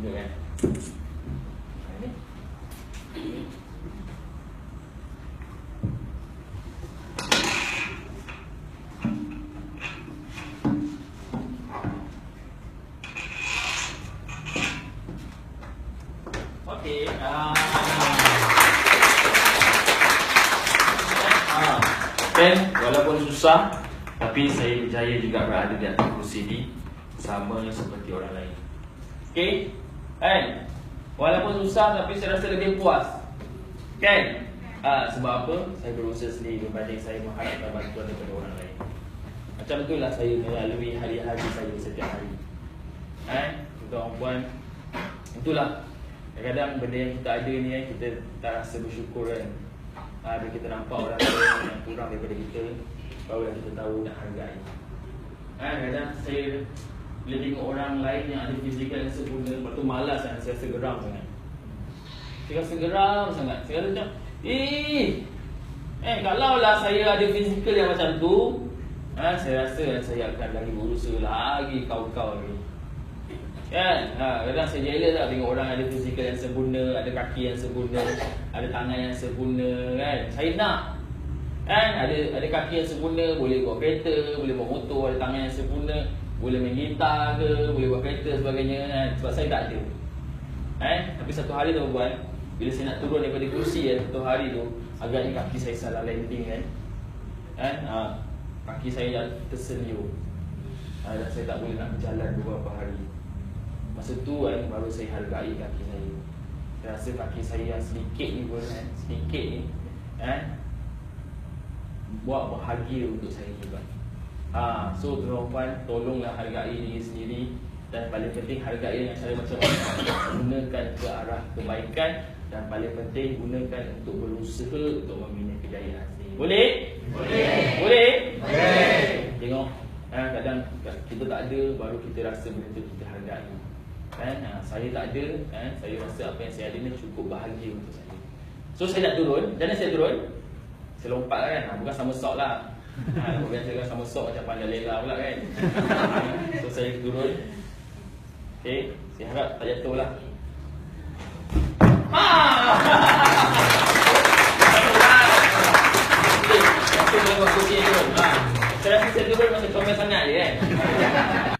Tunjuk kan Ini. Kan walaupun susah tapi saya berjaya juga berada di atas kursi ni sama seperti orang lain. Okey? Kan? Walaupun susah tapi saya rasa lebih puas. Kan? Ah, sebab apa? Saya berusaha sendiri berbanding saya mengharapkan bantuan daripada orang lain. Macam itulah saya melalui hari-hari saya setiap hari. Eh, tuan puan, itulah Kadang-kadang benda yang kita ada ni kan Kita tak rasa bersyukur kan ha, Bila kita nampak orang lain yang kurang daripada kita Barulah kita tahu nak hargai ha, Kadang-kadang saya Bila tengok orang lain yang ada fizikal yang sempurna Lepas tu malas kan Saya rasa geram sangat Saya rasa geram sangat Saya rasa macam Eh Eh kalau lah saya ada fizikal yang macam tu ha, Saya rasa saya akan lagi berusaha lagi kau-kau lagi Kan? Ha, kadang saya jealous lah tengok orang ada fizikal yang sempurna, ada kaki yang sempurna, ada tangan yang sempurna kan. Saya nak. Kan? Ada ada kaki yang sempurna, boleh bawa kereta, boleh bawa motor, ada tangan yang sempurna, boleh main gitar ke, boleh bawa kereta sebagainya kan. Sebab saya tak ada. Eh, tapi satu hari tu buat bila saya nak turun daripada kursi kan, satu hari tu agaknya kaki saya salah landing kan. Kan? Ha, kaki saya tersenyum. Ha, dan saya tak boleh nak berjalan beberapa hari. Masa tu kan baru saya hargai kaki saya Saya rasa kaki saya yang sedikit ni pun kan Sedikit ni kan Buat bahagia untuk saya juga ha, So tuan-tuan tolonglah hargai diri sendiri Dan paling penting hargai dengan cara macam mana Gunakan ke arah kebaikan Dan paling penting gunakan untuk berusaha Untuk membina kejayaan sendiri Boleh? Boleh. Boleh? Boleh. Tengok Ha, kadang kita tak ada baru kita rasa benda tu kita hargai kan ha, saya tak ada kan saya rasa apa yang saya ada ni cukup bahagia untuk saya so saya nak turun mana saya turun saya lompat lah kan ha, bukan sama sok lah ha, biasa kan sama sok macam pandai lela pula kan so saya turun Okay, saya harap tak jatuh lah tu. Ha. Saya rasa saya turun macam comel sangat je kan